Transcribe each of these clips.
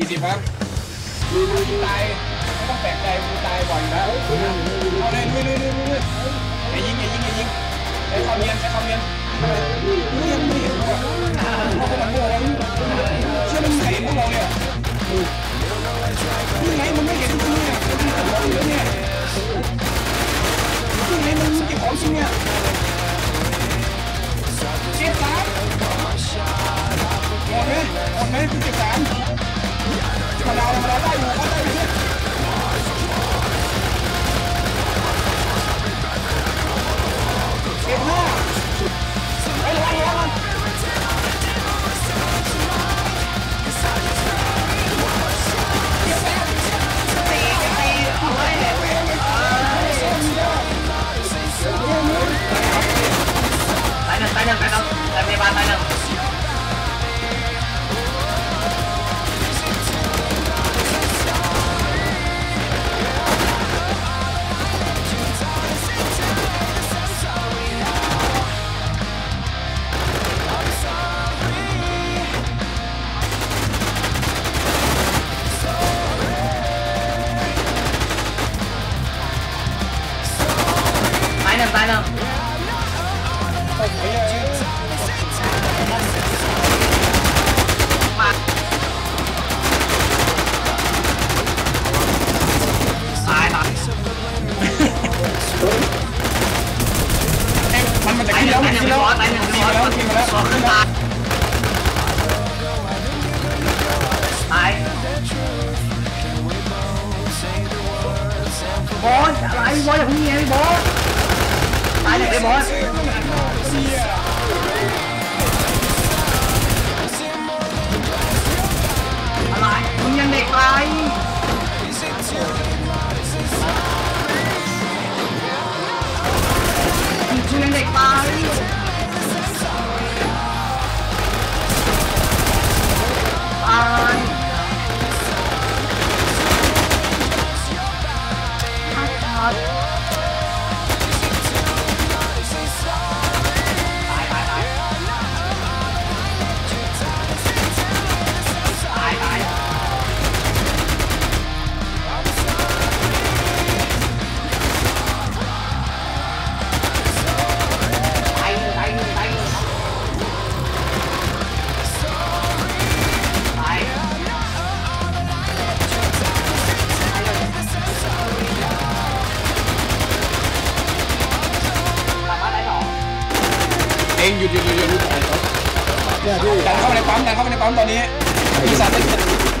สี่สิบครับลุยลุยตายไม่ต้องแปลกใจลุยตายบ่อยแล้วเอาเลยลุยลุยลุยลุยอย่ายิงอย่ายิงอย่ายิงใช้ความเนียนใช้ความเนียน nâng cái nâng Tại vì ba Tài nâng, tài nâng บอสอะไรบอสอย่าเพิ่งยิงไอ้บอสตายหนึ่งไอ้บอส เองหยุดหยุดหยุดหยุดหยุดเนี่ยพี่ดันเข้าไปในปั๊มดันเข้าไปในปั๊มตอนนี้มีสามติด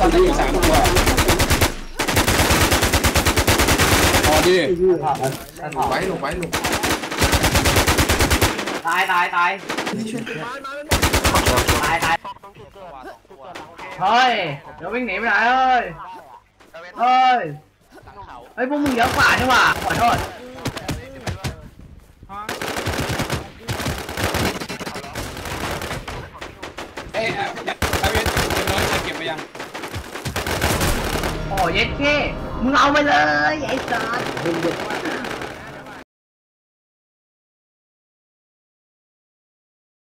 ตอนนี้มีสามตัวพอดีดันลงไปลงไปลงตายตายตายตายตายเฮ้ยเดี๋ยววิ่งหนีไปไหนเฮ้ยเฮ้ยเฮ้ยพวกมึงเยอะกว่านี่หว่าขอโทษ เอ้ยไอเวทน้อยจะเก็บไปยังอ๋อเย็ดเค้มึงเอาไปเลยไอ้สัส